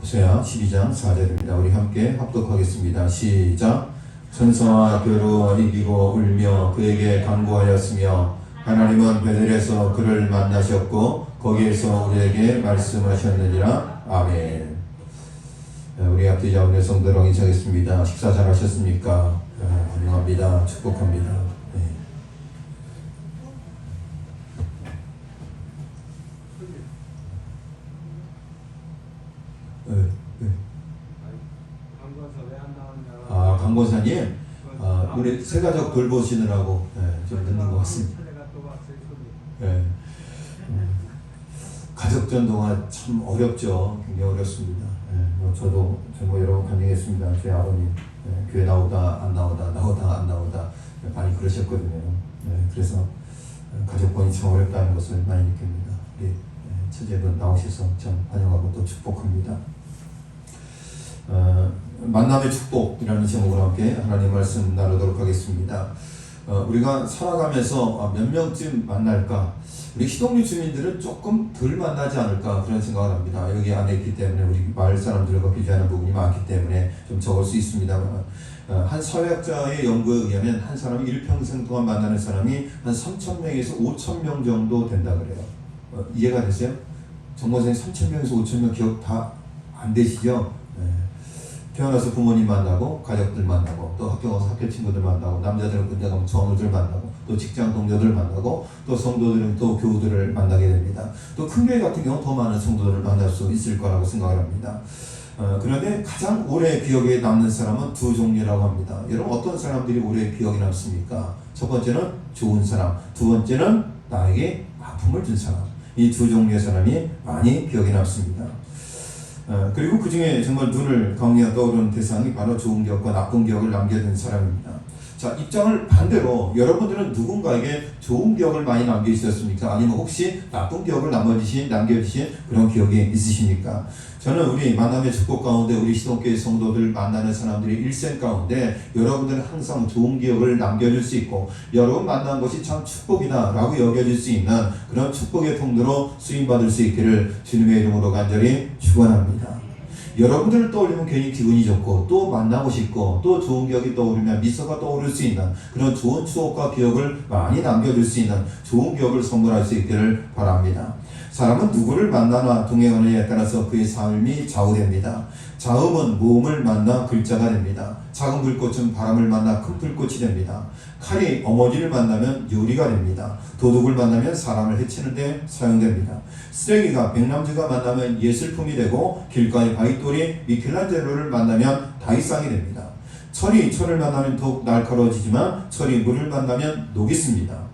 호세아 12장 4절입니다. 우리 함께 합독하겠습니다. 시작. 천사와 겨루 이기고 울며 그에게 간구하였으며 하나님은 베델에서 그를 만나셨고 거기에서 우리에게 말씀하셨느니라. 아멘. 네, 우리 앞뒤 자운의 성도로 인사하겠습니다. 식사 잘 하셨습니까? 네, 환영합니다. 축복합니다. 네. 네, 네. 강과서 왜안 나왔냐? 아, 강권사님, 아, 우리 새가족 돌보시느라고 네, 좀 늦는 것 같습니다. 네. 음, 가족 전동화 참 어렵죠. 굉장히 어렵습니다. 네, 뭐 저도 정말 여러 번 간증했습니다. 제 아버님 네, 교회 나오다 안 나오다 나오다 안 나오다 네, 많이 그러셨거든요. 네, 그래서 가족권이 참 어렵다는 것을 많이 느낍니다. 우리 네, 처제분 나오셔서 참 환영하고 또 축복합니다. 어, 만남의 축복이라는 제목으로 함께 하나님 말씀 나누도록 하겠습니다. 어, 우리가 살아가면서 아, 몇 명쯤 만날까? 우리 시동리 주민들은 조금 덜 만나지 않을까 그런 생각을 합니다. 여기 안에 있기 때문에 우리 마을 사람들과 비교하는 부분이 많기 때문에 좀 적을 수 있습니다만 어, 한 사회학자의 연구에 의하면 한 사람이 일평생 동안 만나는 사람이 한 3천 명에서 5천 명 정도 된다 그래요. 어, 이해가 되세요? 정선생 3천 명에서 5천 명 기억 다 안 되시죠? 네. 태어나서 부모님 만나고 가족들 만나고 또 학교 가서 학교 친구들 만나고 남자들은 군대 가면 전우들 만나고 또 직장 동료들 만나고 또 성도들은 또 교우들을 만나게 됩니다. 또 큰 교회 같은 경우 더 많은 성도들을 만날 수 있을 거라고 생각을 합니다. 어, 그런데 가장 오래 기억에 남는 사람은 두 종류라고 합니다. 여러분 어떤 사람들이 오래 기억에 남습니까? 첫 번째는 좋은 사람, 두 번째는 나에게 아픔을 준 사람. 이 두 종류의 사람이 많이 기억에 남습니다. 어, 그리고 그 중에 정말 눈을 강리하 떠오르는 대상이 바로 좋은 기억과 나쁜 기억을 남겨둔 사람입니다. 자, 입장을 반대로 여러분들은 누군가에게 좋은 기억을 많이 남겨주셨습니까? 아니면 혹시 나쁜 기억을 남겨주신, 남겨주신 그런 기억이 있으십니까? 저는 우리 만남의 축복 가운데 우리 시동교회 성도들 만나는 사람들이 일생 가운데 여러분들은 항상 좋은 기억을 남겨줄 수 있고 여러분 만난 것이 참 축복이다 라고 여겨질 수 있는 그런 축복의 통로로 쓰임받을 수 있기를 주님의 이름으로 간절히 축원합니다. 여러분들을 떠올리면 괜히 기분이 좋고 또 만나고 싶고 또 좋은 기억이 떠오르면 미소가 떠오를 수 있는 그런 좋은 추억과 기억을 많이 남겨줄 수 있는 좋은 기억을 선물할 수 있기를 바랍니다. 사람은 누구를 만나나 동행하느냐에 따라서 그의 삶이 좌우됩니다. 자음은 모음을 만나 글자가 됩니다. 작은 불꽃은 바람을 만나 큰 불꽃이 됩니다. 칼이 어머니를 만나면 요리가 됩니다. 도둑을 만나면 사람을 해치는데 사용됩니다. 쓰레기가 백남주가 만나면 예술품이 되고 길가의 바위돌이 미켈란젤로를 만나면 다이상이 됩니다. 철이 철을 만나면 더욱 날카로워지지만 철이 물을 만나면 녹이 습니다.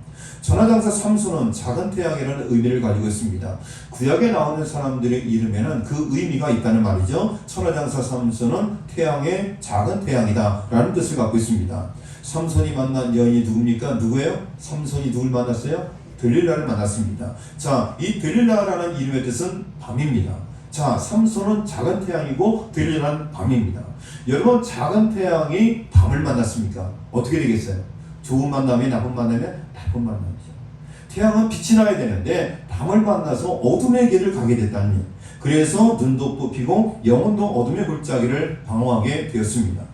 천하장사 삼손은 작은 태양이라는 의미를 가지고 있습니다. 구약에 나오는 사람들의 이름에는 그 의미가 있다는 말이죠. 천하장사 삼손은 태양의 작은 태양이다 라는 뜻을 갖고 있습니다. 삼손이 만난 여인이 누굽니까? 누구예요? 삼손이 누굴 만났어요? 들릴라를 만났습니다. 자, 이 들릴라라는 이름의 뜻은 밤입니다. 자, 삼손은 작은 태양이고 들릴라는 밤입니다. 여러분, 작은 태양이 밤을 만났습니까? 어떻게 되겠어요? 좋은 만남이 나쁜 만남이 나쁜 만남이죠. 태양은 빛이 나야 되는데 밤을 만나서 어둠의 길을 가게 됐다니. 그래서 눈도 뽑히고 영혼도 어둠의 골짜기를 방황하게 되었습니다.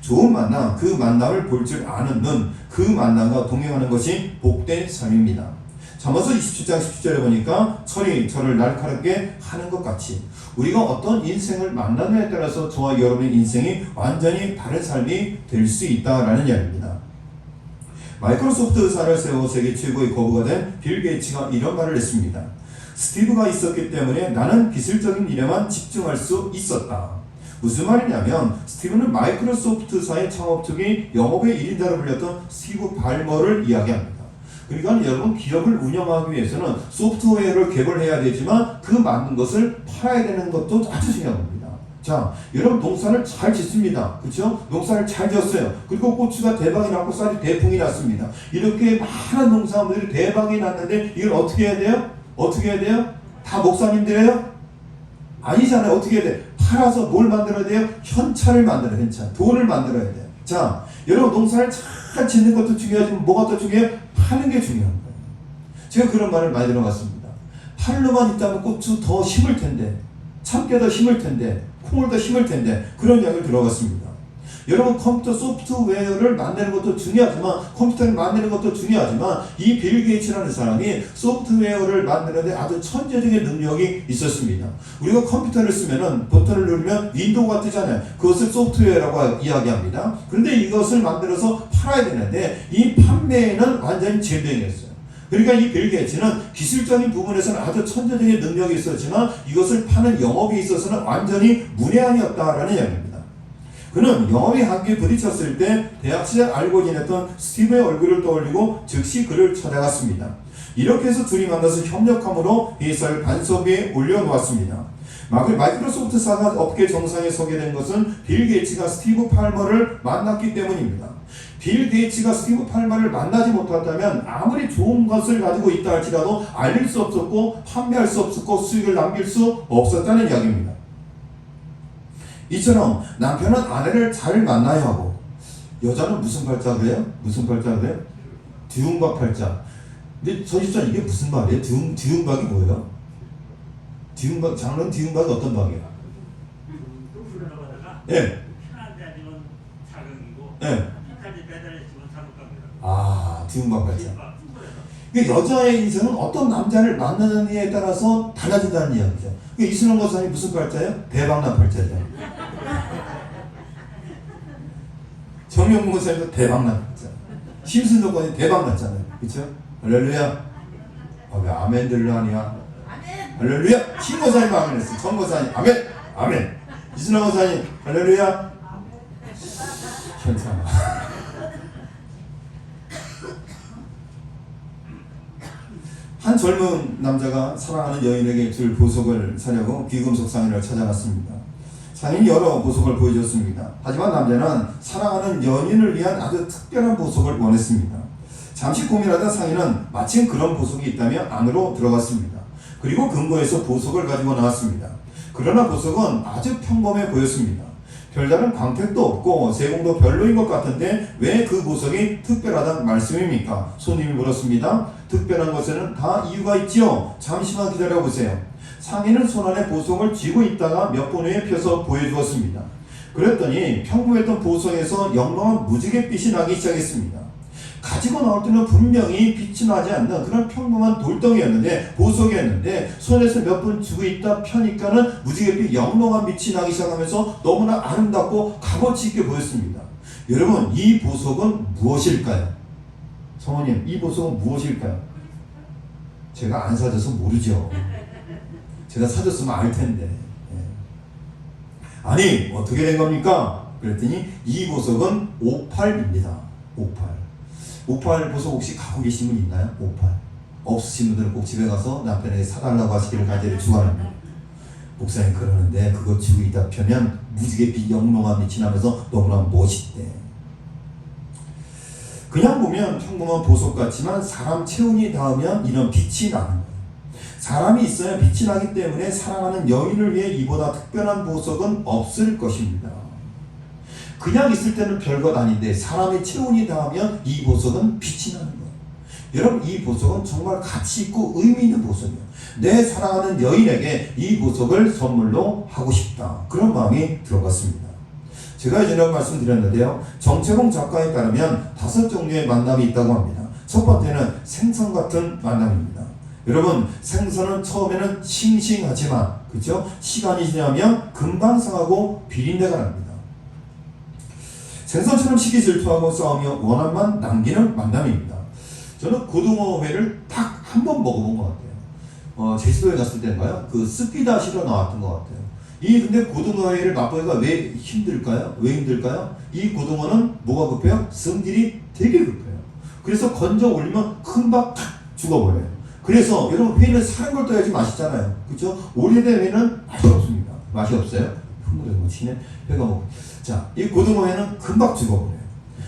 좋은 만남, 그 만남을 볼 줄 아는 눈, 그 만남과 동행하는 것이 복된 삶입니다. 잠언서 27장 17절에 보니까 철이 저를 날카롭게 하는 것 같이 우리가 어떤 인생을 만나느냐에 따라서 저와 여러분의 인생이 완전히 다른 삶이 될 수 있다라는 이야기입니다. 마이크로소프트 의사를 세워 세계 최고의 거부가 된 빌 게이츠가 이런 말을 했습니다. 스티브가 있었기 때문에 나는 기술적인 일에만 집중할 수 있었다. 무슨 말이냐면 스티브는 마이크로소프트사의 창업 초기 영업의 1인자로 불렸던 스티브 발머를 이야기합니다. 그러니까 여러분 기업을 운영하기 위해서는 소프트웨어를 개발해야 되지만 그 만든 것을 팔아야 되는 것도 아주 중요한 겁니다. 자, 여러분 농사를 잘 짓습니다. 그렇죠? 농사를 잘 지었어요. 그리고 고추가 대박이 났고 쌀이 대풍이 났습니다. 이렇게 많은 농사물들이 대박이 났는데 이걸 어떻게 해야 돼요? 어떻게 해야 돼요? 다 목사님들이에요? 아니잖아요. 어떻게 해야 돼? 팔아서 뭘 만들어야 돼요? 현찰을 만들어야 돼요. 현찰. 돈을 만들어야 돼요. 자, 여러분 농사를 잘 짓는 것도 중요하지만 뭐가 더 중요해요? 파는 게 중요한 거예요. 제가 그런 말을 많이 들어봤습니다. 팔로만 있다면 고추 더 심을 텐데, 참깨 더 심을 텐데, 콩을 더 심을 텐데 그런 이야기를 들어봤습니다. 여러분 컴퓨터 소프트웨어를 만드는 것도 중요하지만 컴퓨터를 만드는 것도 중요하지만 이 빌 게이츠라는 사람이 소프트웨어를 만드는데 아주 천재적인 능력이 있었습니다. 우리가 컴퓨터를 쓰면은 버튼을 누르면 윈도우가 뜨잖아요. 그것을 소프트웨어라고 이야기합니다. 그런데 이것을 만들어서 팔아야 되는데 이 판매에는 완전히 제병이었어요. 그러니까 이 빌 게이츠는 기술적인 부분에서는 아주 천재적인 능력이 있었지만 이것을 파는 영업에 있어서는 완전히 문외한이었다라는 이야기입니다. 그는 영업의 한계에 부딪혔을 때 대학 시절 알고 지냈던 스티브의 얼굴을 떠올리고 즉시 그를 찾아갔습니다. 이렇게 해서 둘이 만나서 협력함으로 회사를 반석 위에 올려놓았습니다. 마이크로소프트사가 업계 정상에 서게 된 것은 빌 게이츠가 스티브 팔머를 만났기 때문입니다. 빌 게이츠가 스티브 팔머를 만나지 못했다면 아무리 좋은 것을 가지고 있다 할지라도 알릴 수 없었고 판매할 수 없었고 수익을 남길 수 없었다는 이야기입니다. 이처럼 남편은 아내를 잘 만나야 하고 여자는 무슨 팔자 그래요? 무슨 팔자 그래요? 뒤움박 팔자. 근데 저 집사 이게 무슨 말이에요? 뒤움 뒤움박이 뭐예요? 뒤움박 장르는 뒤움박이 어떤 불러나가다가 예. 자극이고 예. 끝까지 배달했으면 자극감이라고 막 충분해서 그러니까 여자의 인생은 어떤 남자를 만나느냐에 따라서 달라진다는 이야기죠. 그러니까 이순원 거사님 무슨 팔자예요? 대박난 팔자죠. 정명문 거사님도 대박난 팔자. 심순도 거사님 대박났잖아요. 그렇죠? 할렐루야. 아, 왜 아멘들로 하냐? 할렐루야. 신 거사님 아멘했어. 정 거사님 아멘. 아멘. 이순원 거사님 할렐루야. 괜찮아. 한 젊은 남자가 사랑하는 여인에게 줄 보석을 사려고 귀금속 상인을 찾아갔습니다. 상인이 여러 보석을 보여줬습니다. 하지만 남자는 사랑하는 연인을 위한 아주 특별한 보석을 원했습니다. 잠시 고민하던 상인은 마침 그런 보석이 있다며 안으로 들어갔습니다. 그리고 금고에서 보석을 가지고 나왔습니다. 그러나 보석은 아주 평범해 보였습니다. 별다른 광택도 없고 세공도 별로인 것 같은데 왜 그 보석이 특별하다는 말씀입니까? 손님이 물었습니다. 특별한 것에는 다 이유가 있지요. 잠시만 기다려 보세요. 상인은 손안에 보석을 쥐고 있다가 몇분 후에 펴서 보여주었습니다. 그랬더니 평범했던 보석에서 영롱한 무지갯빛이 나기 시작했습니다. 가지고 나올 때는 분명히 빛이 나지 않는 그런 평범한 돌덩이였는데 보석이었는데 손에서 몇분 쥐고 있다 펴니까는 무지갯빛 영롱한 빛이 나기 시작하면서 너무나 아름답고 값어치 있게 보였습니다. 여러분 이 보석은 무엇일까요? 성원님 이 보석은 무엇일까요? 제가 안 사줘서 모르죠. 제가 사줬으면 알 텐데. 예. 아니 어떻게 된 겁니까? 그랬더니 이 보석은 오팔입니다. 오팔. 오팔 보석 혹시 갖고 계신 분 있나요? 오팔. 없으신 분들은 꼭 집에 가서 남편에게 사달라고 하시기를 간절히 축원합니다. 목사님 그러는데 그거 쥐고 있다 펴면 무지갯빛 영롱한 빛이 나면서 너무나 멋있대. 그냥 보면 평범한 보석 같지만 사람 체온이 닿으면 이런 빛이 나는 거예요. 사람이 있어야 빛이 나기 때문에 사랑하는 여인을 위해 이보다 특별한 보석은 없을 것입니다. 그냥 있을 때는 별것 아닌데 사람의 체온이 닿으면 이 보석은 빛이 나는 거예요. 여러분 이 보석은 정말 가치 있고 의미 있는 보석이에요. 내 사랑하는 여인에게 이 보석을 선물로 하고 싶다. 그런 마음이 들어갔습니다. 제가 예전에 말씀드렸는데요. 정채봉 작가에 따르면 다섯 종류의 만남이 있다고 합니다. 첫 번째는 생선 같은 만남입니다. 여러분 생선은 처음에는 싱싱하지만 그죠? 시간이 지나면 금방 상하고 비린내가 납니다. 생선처럼 시기 질투하고 싸우며 원한만 남기는 만남입니다. 저는 고등어회를 딱 한 번 먹어본 것 같아요. 어, 제주도에 갔을 때인가요? 그 스피다 시로 나왔던 것 같아요. 이 근데 고등어회를 맛보기가 왜 힘들까요? 왜 힘들까요? 이 고등어는 뭐가 급해요? 성질이 되게 급해요. 그래서 건져 올리면 금방 탁 죽어버려요. 그래서 여러분 회는 사는 걸 떠야지 맛있잖아요. 그렇죠? 오래된 회는 맛이 없습니다. 맛이 없어요? 흐물에 뭐 치네 회가 먹. 자, 이 고등어 회는 금방 죽어버려요.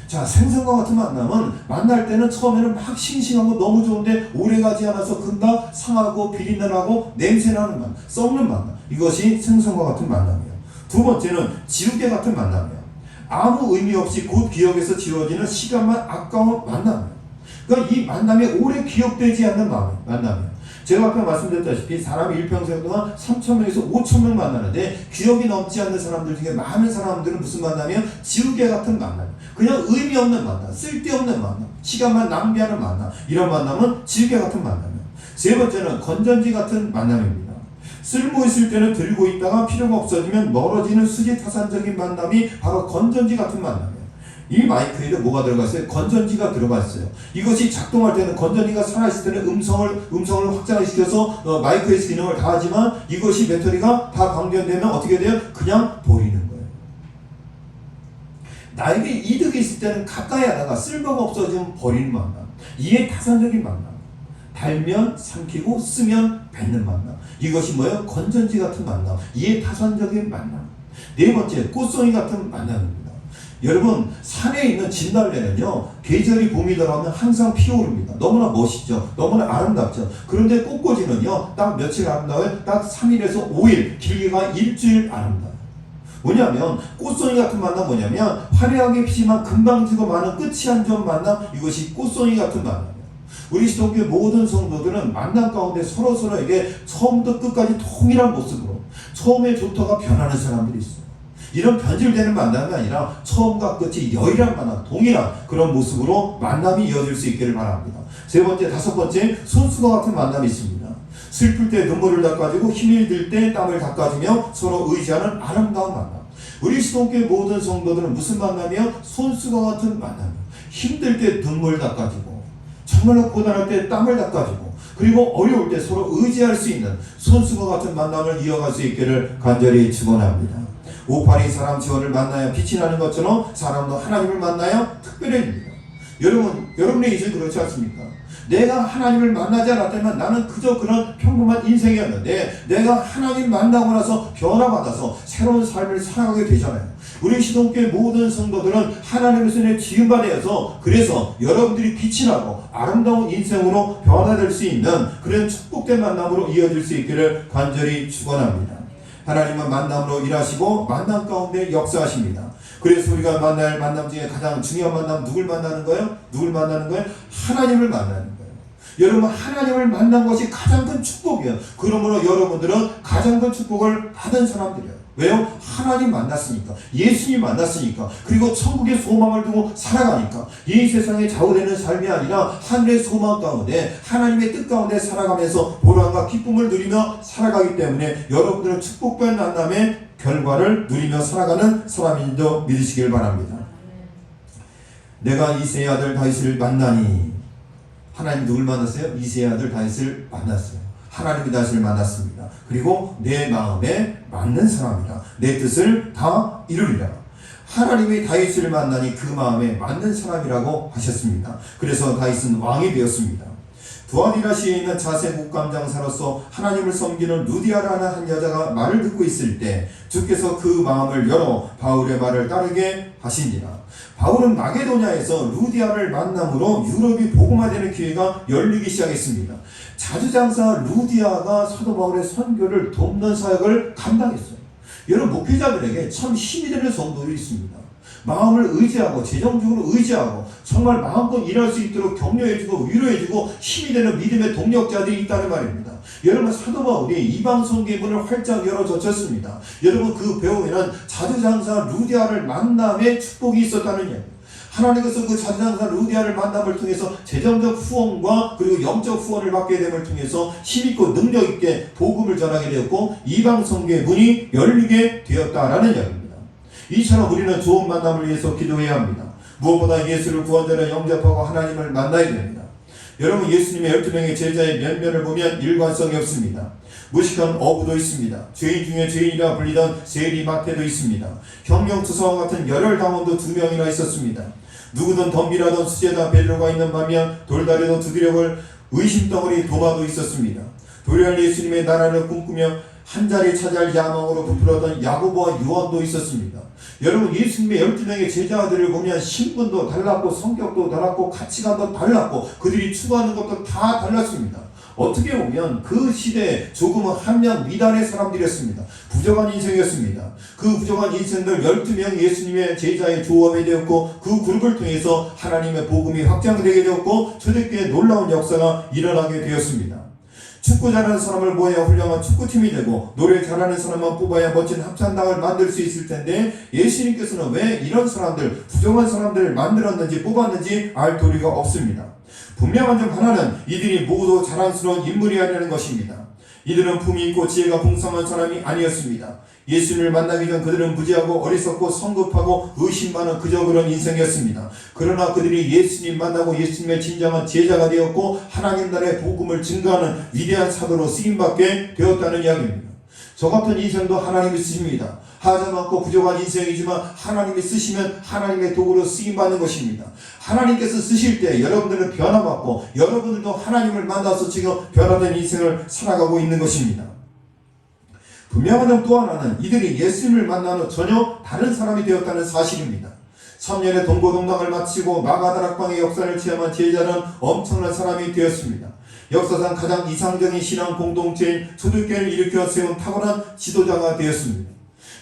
자, 생선과 같은 만남은 만날 때는 처음에는 막 싱싱하고 너무 좋은데 오래 가지 않아서 금방 상하고 비린내나고 냄새나는 만남, 썩는 만남. 이것이 생선과 같은 만남이에요. 두 번째는 지우개 같은 만남이에요. 아무 의미 없이 곧 기억에서 지워지는 시간만 아까운 만남이에요. 그러니까 이 만남이 오래 기억되지 않는 만남이에요. 제가 아까 말씀드렸다시피 사람이 일평생 동안 3천명에서 5천명 만나는데 기억이 넘지 않는 사람들 중에 많은 사람들은 무슨 만남이요? 지우개 같은 만남. 그냥 의미 없는 만남, 쓸데없는 만남, 시간만 낭비하는 만남. 이런 만남은 지우개 같은 만남이에요. 세 번째는 건전지 같은 만남입니다. 쓸모 있을 때는 들고 있다가 필요가 없어지면 멀어지는 수지 타산적인 만남이 바로 건전지 같은 만남이에요. 이 마이크에도 뭐가 들어가 있어요? 건전지가 들어가 있어요. 이것이 작동할 때는 건전지가 살아있을 때는 음성을 음성을 확장을 시켜서 어, 마이크에서 기능을 다 하지만 이것이 배터리가 다 방전되면 어떻게 돼요? 그냥 버리는 거예요. 나에게 이득이 있을 때는 가까이 하다가 쓸모가 없어지면 버리는 만남. 이게 타산적인 만남. 달면 삼키고 쓰면 뱉는 만남. 이것이 뭐예요? 건전지 같은 만남. 이해 타산적인 만남. 네 번째, 꽃송이 같은 만남입니다. 여러분, 산에 있는 진달래는요, 계절이 봄이 들어오면 항상 피어오릅니다. 너무나 멋있죠? 너무나 아름답죠? 그런데 꽃꽂이는요, 딱 며칠 아름다워요? 딱 3일에서 5일, 길게가 일주일 아름다워요. 뭐냐면 꽃송이 같은 만남 뭐냐면 화려하게 피지만 금방 지고 많은 끝이 안 좋은 만남 이것이 꽃송이 같은 만남이에요. 우리 시동교회 모든 성도들은 만남 가운데 서로 서로에게 처음부터 끝까지 통일한 모습으로 처음에 좋다가 변하는 사람들이 있어요. 이런 변질되는 만남이 아니라 처음과 끝이 여일한 만남, 동일한 그런 모습으로 만남이 이어질 수 있기를 바랍니다. 세 번째, 다섯 번째, 손수건 같은 만남이 있습니다. 슬플 때 눈물을 닦아주고 힘이 들 때 땀을 닦아주며 서로 의지하는 아름다운 만남. 우리 시동교회 모든 성도들은 무슨 만남이요? 손수건 같은 만남이요. 힘들 때 눈물 닦아주고 정말로 고단할 때 땀을 닦아주고 그리고 어려울 때 서로 의지할 수 있는 손수건 같은 만남을 이어갈 수 있기를 간절히 축원합니다. 오팔이 사람 지원을 만나야 빛이 나는 것처럼 사람도 하나님을 만나야 특별해집니다. 여러분, 여러분의 인생 그렇지 않습니까? 내가 하나님을 만나지 않았다면 나는 그저 그런 평범한 인생이었는데 내가 하나님 만나고 나서 변화받아서 새로운 삶을 살아가게 되잖아요. 우리 시동교회 모든 성도들은 하나님의 손에 지음받아서 그래서 여러분들이 빛이 나고 아름다운 인생으로 변화될 수 있는 그런 축복된 만남으로 이어질 수 있기를 간절히 축원합니다. 하나님은 만남으로 일하시고 만남 가운데 역사하십니다. 그래서 우리가 만날 만남 중에 가장 중요한 만남 누굴 만나는 거예요? 누굴 만나는 거예요? 하나님을 만나는. 여러분 하나님을 만난 것이 가장 큰 축복이에요. 그러므로 여러분들은 가장 큰 축복을 받은 사람들이에요. 왜요? 하나님 만났으니까. 예수님 만났으니까. 그리고 천국의 소망을 두고 살아가니까. 이 세상에 좌우되는 삶이 아니라 하늘의 소망 가운데 하나님의 뜻 가운데 살아가면서 보람과 기쁨을 누리며 살아가기 때문에 여러분들은 축복된 만남의 결과를 누리며 살아가는 사람인 줄 믿으시길 바랍니다. 내가 이세의 아들 다윗을 만나니 하나님 누굴 만났어요? 이세의 아들 다윗을 만났어요. 하나님이 다윗을 만났습니다. 그리고 내 마음에 맞는 사람이라 내 뜻을 다 이루리라. 하나님이 다윗을 만나니 그 마음에 맞는 사람이라고 하셨습니다. 그래서 다윗은 왕이 되었습니다. 두아디라시에 있는 자세 목감장사로서 하나님을 섬기는 루디아라는 한 여자가 말을 듣고 있을 때 주께서 그 마음을 열어 바울의 말을 따르게 하시니라. 바울은 마게도냐에서 루디아를 만남으로 유럽이 복음화되는 기회가 열리기 시작했습니다. 자주장사 루디아가 사도 바울의 선교를 돕는 사역을 감당했어요. 여러분 목회자들에게 참 힘이 되는 성도들이 있습니다. 마음을 의지하고 재정적으로 의지하고 정말 마음껏 일할 수 있도록 격려해주고 위로해주고 힘이 되는 믿음의 동력자들이 있다는 말입니다. 여러분 사도 바울이 이방 성계 문을 활짝 열어 젖혔습니다. 여러분 그 배움에는 자주장사 루디아를 만남에 축복이 있었다는 이야기. 하나님께서 그 자주장사 루디아를 만남을 통해서 재정적 후원과 그리고 영적 후원을 받게 됨을 통해서 힘있고 능력있게 복음을 전하게 되었고 이방 성계의 문이 열리게 되었다라는 이야기입니다. 이처럼 우리는 좋은 만남을 위해서 기도해야 합니다. 무엇보다 예수를 구원자로 영접하고 하나님을 만나야 됩니다. 여러분 예수님의 12명의 제자의 면면을 보면 일관성이 없습니다. 무식한 어부도 있습니다. 죄인 중에 죄인이라 불리던 세리 마태도 있습니다. 혁명투사와 같은 열혈 당원도 두 명이나 있었습니다. 누구든 덤비라던 수제다 베드로가 있는 반면 돌다리도 두드려볼 의심덩어리 도마도 있었습니다. 도리할 예수님의 나라를 꿈꾸며 한 자리 차지할 야망으로 부풀었던 야고보와 요한도 있었습니다. 여러분 예수님의 12명의 제자들을 보면 신분도 달랐고 성격도 달랐고 가치관도 달랐고 그들이 추구하는 것도 다 달랐습니다. 어떻게 보면 그 시대에 조금은 한량 미단의 사람들이었습니다. 부정한 인생이었습니다. 그 부정한 인생들 12명 예수님의 제자의 조합이 되었고 그 그룹을 통해서 하나님의 복음이 확장되게 되었고 초대교회 놀라운 역사가 일어나게 되었습니다. 축구 잘하는 사람을 모아야 훌륭한 축구팀이 되고 노래 잘하는 사람만 뽑아야 멋진 합창단을 만들 수 있을 텐데 예수님께서는 왜 이런 사람들 부정한 사람들을 만들었는지 뽑았는지 알 도리가 없습니다. 분명한 점 하나는 이들이 모두 자랑스러운 인물이 아니라는 것입니다. 이들은 품이 있고 지혜가 풍성한 사람이 아니었습니다. 예수님을 만나기 전 그들은 무지하고 어리석고 성급하고 의심 많은 그저 그런 인생이었습니다. 그러나 그들이 예수님 만나고 예수님의 진정한 제자가 되었고 하나님 나라의 복음을 증거하는 위대한 사도로 쓰임받게 되었다는 이야기입니다. 저 같은 인생도 하나님이 쓰십니다. 하자 많고 부족한 인생이지만 하나님이 쓰시면 하나님의 도구로 쓰임받는 것입니다. 하나님께서 쓰실 때 여러분들은 변화받고 여러분들도 하나님을 만나서 지금 변화된 인생을 살아가고 있는 것입니다. 분명한 점 또 하나는 이들이 예수님을 만난 후 전혀 다른 사람이 되었다는 사실입니다. 3년의 동고동락을 마치고 마가다락방의 역사를 체험한 제자는 엄청난 사람이 되었습니다. 역사상 가장 이상적인 신앙 공동체인 초대교회를 일으켜 세운 탁월한 지도자가 되었습니다.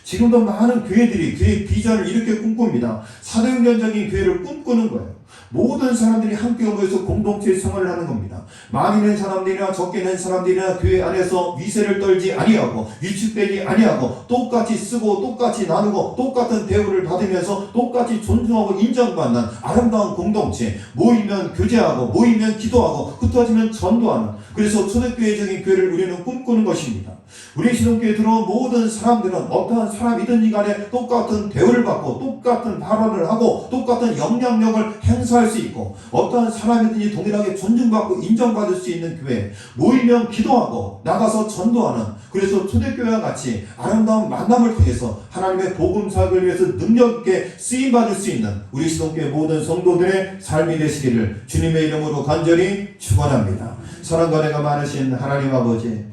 지금도 많은 교회들이 교회 비전을 이렇게 꿈꿉니다. 사도행전적인 교회를 꿈꾸는 거예요. 모든 사람들이 함께 모여서 공동체 생활을 하는 겁니다. 많이 낸 사람들이나 적게 낸 사람들이나 교회 안에서 위세를 떨지 아니하고 위축되지 아니하고 똑같이 쓰고 똑같이 나누고 똑같은 대우를 받으면서 똑같이 존중하고 인정받는 아름다운 공동체 모이면 교제하고 모이면 기도하고 흩어지면 전도하는 그래서 초대교회적인 교회를 우리는 꿈꾸는 것입니다. 우리 신혼교회 들어온 모든 사람들은 어떠한 사람이든지 간에 똑같은 대우를 받고 똑같은 발언을 하고 똑같은 영향력을 행사할 수 있고 어떠한 사람이든지 동일하게 존중받고 인정받을 수 있는 교회 모이면 기도하고 나가서 전도하는 그래서 초대교회와 같이 아름다운 만남을 통해서 하나님의 복음 사역을 위해서 능력 있게 쓰임 받을 수 있는 우리 신혼교회 모든 성도들의 삶이 되시기를 주님의 이름으로 간절히 축원합니다. 사랑과 내가 많으신 하나님 아버지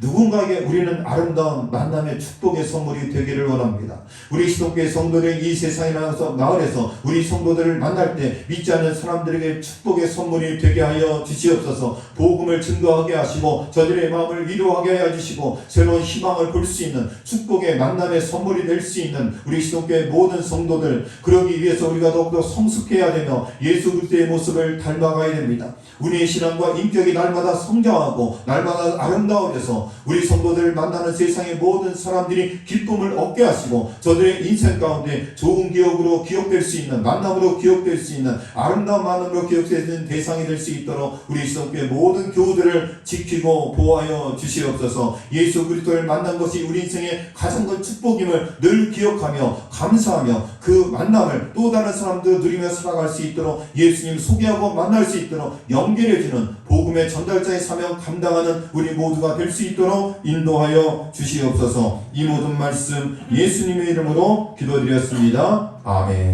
누군가에게 우리는 아름다운 만남의 축복의 선물이 되기를 원합니다. 우리 시독교의 성도들 이 세상에 나가서 마을에서 우리 성도들을 만날 때 믿지 않는 사람들에게 축복의 선물이 되게 하여 주시옵소서. 복음을 증거하게 하시고 저들의 마음을 위로하게 하여 주시고 새로운 희망을 볼 수 있는 축복의 만남의 선물이 될 수 있는 우리 시독교의 모든 성도들 그러기 위해서 우리가 더욱더 성숙해야 되며 예수 그리스도의 모습을 닮아가야 됩니다. 우리의 신앙과 인격이 날마다 성장하고 날마다 아름다워져서 우리 성도들을 만나는 세상의 모든 사람들이 기쁨을 얻게 하시고 저들의 인생 가운데 좋은 기억으로 기억될 수 있는 만남으로 기억될 수 있는 아름다운 만남으로 기억되는 대상이 될 수 있도록 우리 성교의 모든 교우들을 지키고 보호하여 주시옵소서. 예수 그리스도를 만난 것이 우리 인생의 가장 큰 축복임을 늘 기억하며 감사하며 그 만남을 또 다른 사람들 누리며 살아갈 수 있도록 예수님 소개하고 만날 수 있도록 연결해주는 복음의 전달자의 사명 감당하는 우리 모두가 될 수 있도록 인도하여 주시옵소서 이 모든 말씀 예수님의 이름으로 기도드렸습니다. 아멘.